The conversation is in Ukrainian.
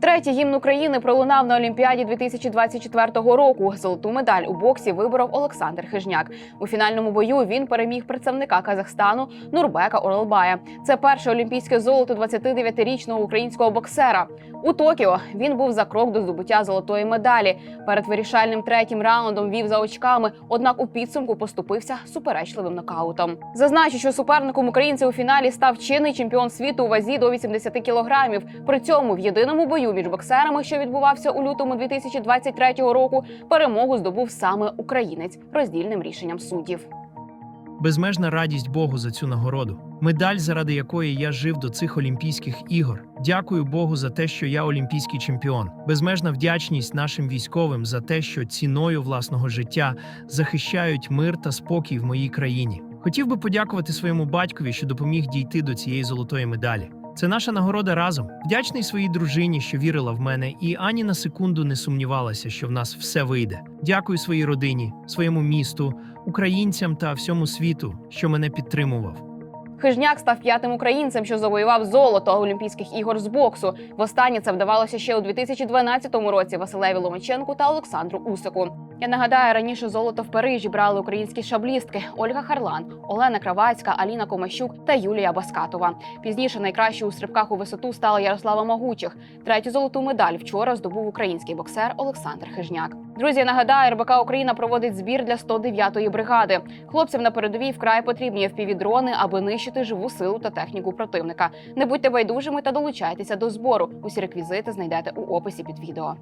Втретє гімн України пролунав на Олімпіаді 2024 року. Золоту медаль у боксі виборов Олександр Хижняк. У фінальному бою він переміг представника Казахстану Нурбека Орелбая. Це перше олімпійське золото 29-річного українського боксера. У Токіо він був за крок до здобуття золотої медалі. Перед вирішальним третім раундом вів за очками, однак у підсумку поступився суперечливим нокаутом. Зазначу, що суперником українця у фіналі став чинний чемпіон світу у вазі до 80 кілограмів. При цьому в єдиному бою між боксерами, що відбувався у лютому 2023 року, перемогу здобув саме українець роздільним рішенням суддів. Безмежна радість Богу за цю нагороду. Медаль, заради якої я жив до цих Олімпійських ігор. Дякую Богу за те, що я олімпійський чемпіон. Безмежна вдячність нашим військовим за те, що ціною власного життя захищають мир та спокій в моїй країні. Хотів би подякувати своєму батькові, що допоміг дійти до цієї золотої медалі. Це наша нагорода разом. Вдячний своїй дружині, що вірила в мене, і ані на секунду не сумнівалася, що в нас все вийде. Дякую своїй родині, своєму місту, українцям та всьому світу, що мене підтримував. Хижняк став п'ятим українцем, що завоював золото Олімпійських ігор з боксу. Востаннє це вдавалося ще у 2012 році Василеві Ломаченку та Олександру Усику. Я нагадаю, раніше золото в Парижі брали українські шаблістки Ольга Харлан, Олена Кравацька, Аліна Комащук та Юлія Баскатова. Пізніше найкращою у стрибках у висоту стала Ярослава Могучих. Третю золоту медаль вчора здобув український боксер Олександр Хижняк. Друзі, нагадаю, РБК Україна проводить збір для 109-ї бригади. Хлопцям на передовій вкрай потрібні впівдрони, аби нищити живу силу та техніку противника. Не будьте байдужими та долучайтеся до збору. Усі реквізити знайдете у описі під відео.